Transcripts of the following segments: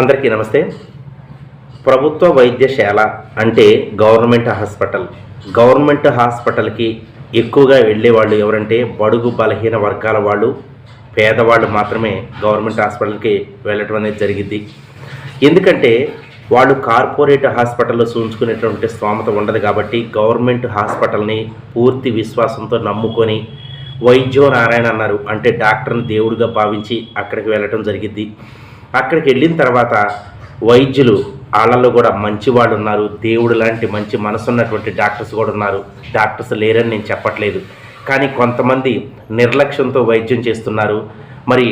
అందరికీ నమస్తే. ప్రభుత్వ వైద్యశాల అంటే గవర్నమెంట్ హాస్పిటల్. గవర్నమెంట్ హాస్పిటల్కి ఎక్కువగా వెళ్ళే వాళ్ళు ఎవరంటే బడుగు బలహీన వర్గాల వాళ్ళు పేదవాళ్ళు మాత్రమే గవర్నమెంట్ హాస్పిటల్కి వెళ్ళటం అనేది జరిగింది ఎందుకంటే వాళ్ళు కార్పొరేట్ హాస్పిటల్లో చూపించుకునేటువంటి స్తోమత ఉండదు కాబట్టి గవర్నమెంట్ హాస్పిటల్ని పూర్తి విశ్వాసంతో నమ్ముకొని వైద్యో నారాయణ అన్నారు. అంటే డాక్టర్ని దేవుడిగా భావించి అక్కడికి వెళ్ళటం జరిగింది అక్కడికి వెళ్ళిన తర్వాత వైద్యులు వాళ్ళల్లో కూడా మంచి వాళ్ళు ఉన్నారు. దేవుడు లాంటి మంచి మనసున్నటువంటి డాక్టర్స్ కూడా ఉన్నారు. డాక్టర్స్ లేరని నేను చెప్పట్లేదు. కానీ కొంతమంది నిర్లక్ష్యంతో వైద్యం చేస్తున్నారు. మరి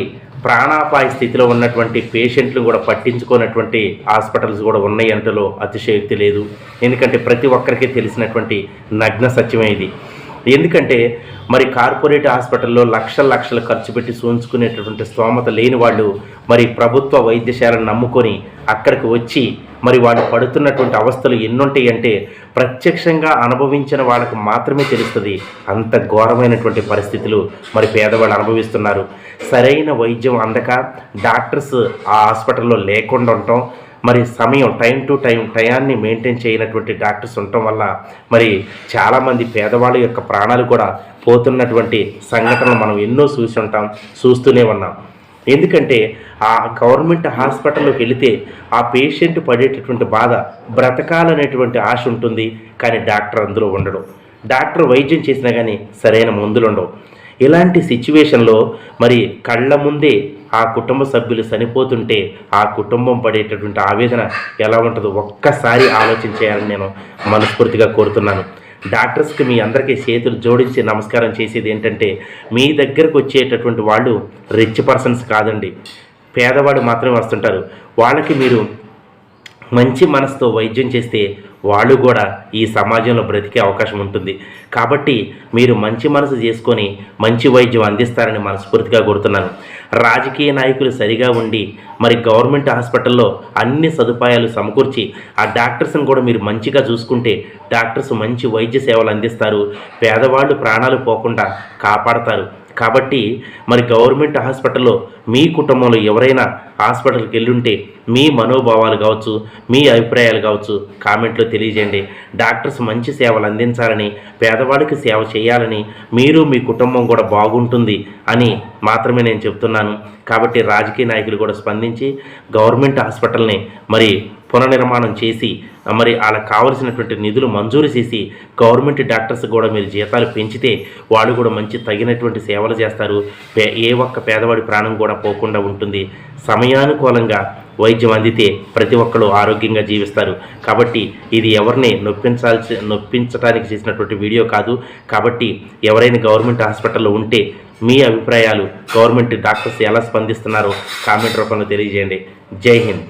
ప్రాణాపాయ స్థితిలో ఉన్నటువంటి పేషెంట్లు కూడా పట్టించుకున్నటువంటి హాస్పిటల్స్ కూడా ఉన్నాయి అంటలో అతిశయోక్తి లేదు. ఎందుకంటే ప్రతి ఒక్కరికి తెలిసినటువంటి నగ్న సత్యమే ఇది. ఎందుకంటే మరి కార్పొరేట్ హాస్పిటల్లో లక్షల లక్షలు ఖర్చు పెట్టి సూంచుకునేటటువంటి స్తోమత లేని వాళ్ళు మరి ప్రభుత్వ వైద్యశాలను నమ్ముకొని అక్కడికి వచ్చి మరి వాళ్ళు పడుతున్నటువంటి అవస్థలు ఎన్నుంటాయి అంటే ప్రత్యక్షంగా అనుభవించిన వాళ్ళకు మాత్రమే తెలుస్తుంది అంత ఘోరమైనటువంటి పరిస్థితులు మరి పేదవాళ్ళు అనుభవిస్తున్నారు. సరైన వైద్యం అందక డాక్టర్స్ ఆ హాస్పిటల్లో లేకుండా ఉండటం మరి సమయం టైం టు టైం టయాన్ని మెయింటైన్ చేయనటువంటి డాక్టర్స్ ఉండటం వల్ల మరి చాలామంది పేదవాళ్ళ యొక్క ప్రాణాలు కూడా పోతున్నటువంటి సంఘటనలు మనం ఎన్నో చూసి ఉంటాం చూస్తూనే ఉన్నాం. ఎందుకంటే ఆ గవర్నమెంట్ హాస్పిటల్లోకి వెళితే ఆ పేషెంట్ పడేటటువంటి బాధ బ్రతకాలనేటువంటి ఆశ ఉంటుంది. కానీ డాక్టర్ అందులో ఉండడు. డాక్టర్ వైద్యం చేసినా కానీ సరైన మందులు ఉండవు. ఇలాంటి సిచ్యువేషన్లో మరి కళ్ళ ముందే ఆ కుటుంబ సభ్యులు చనిపోతుంటే ఆ కుటుంబం పడేటటువంటి ఆవేదన ఎలా ఉంటుందో ఒక్కసారి ఆలోచించేయాలని నేను మనస్ఫూర్తిగా కోరుతున్నాను. డాక్టర్స్కి మీ అందరికీ చేతులు జోడించి నమస్కారం చేసేది ఏంటంటే మీ దగ్గరకు వచ్చేటటువంటి వాళ్ళు రిచ్ పర్సన్స్ కాదండి. పేదవాడు మాత్రమే వస్తుంటారు. వాళ్ళకి మీరు మంచి మనసుతో వైద్యం చేస్తే వాళ్ళు కూడా ఈ సమాజంలో బ్రతికే అవకాశం ఉంటుంది. కాబట్టి మీరు మంచి మనసు చేసుకొని మంచి వైద్యం అందిస్తారని మనస్ఫూర్తిగా కోరుతున్నాను. రాజకీయ నాయకులు సరిగా ఉండి మరి గవర్నమెంట్ హాస్పిటల్లో అన్ని సదుపాయాలు సమకూర్చి ఆ డాక్టర్స్ని కూడా మీరు మంచిగా చూసుకుంటే డాక్టర్స్ మంచి వైద్య సేవలు అందిస్తారు. పేదవాళ్ళు ప్రాణాలు పోకుండా కాపాడతారు. కాబట్టి మరి గవర్నమెంట్ హాస్పిటల్లో మీ కుటుంబంలో ఎవరైనా హాస్పిటల్కి వెళ్ళుంటే మీ మనోభావాలు కావచ్చు మీ అభిప్రాయాలు కావచ్చు కామెంట్లో తెలియజేయండి. డాక్టర్స్ మంచి సేవలు అందించాలని పేదవాడికి సేవ చేయాలని మీరు మీ కుటుంబం కూడా బాగుంటుంది అని మాత్రమే నేను చెప్తున్నాను. కాబట్టి రాజకీయ నాయకులు కూడా స్పందించి గవర్నమెంట్ హాస్పిటల్ని మరి పునర్నిర్మాణం చేసి మరి వాళ్ళకి కావలసినటువంటి నిధులు మంజూరు చేసి గవర్నమెంట్ డాక్టర్స్ కూడా మీరు జీతాలు పెంచితే వాళ్ళు కూడా మంచి తగినటువంటి సేవలు చేస్తారు. పే ఏ ఒక్క పేదవాడి ప్రాణం కూడా పోకుండా ఉంటుంది. సమయానుకూలంగా వైద్యం అందితే ప్రతి ఒక్కరు ఆరోగ్యంగా జీవిస్తారు. కాబట్టి ఇది ఎవరిని నొప్పించాల్సి నొప్పించడానికి చేసినటువంటి వీడియో కాదు. కాబట్టి ఎవరైనా గవర్నమెంట్ హాస్పిటల్లో ఉంటే మీ అభిప్రాయాలు గవర్నమెంట్ డాక్టర్స్ ఎలా స్పందిస్తున్నారో కామెంట్ రూపంలో తెలియజేయండి. జై హింద్.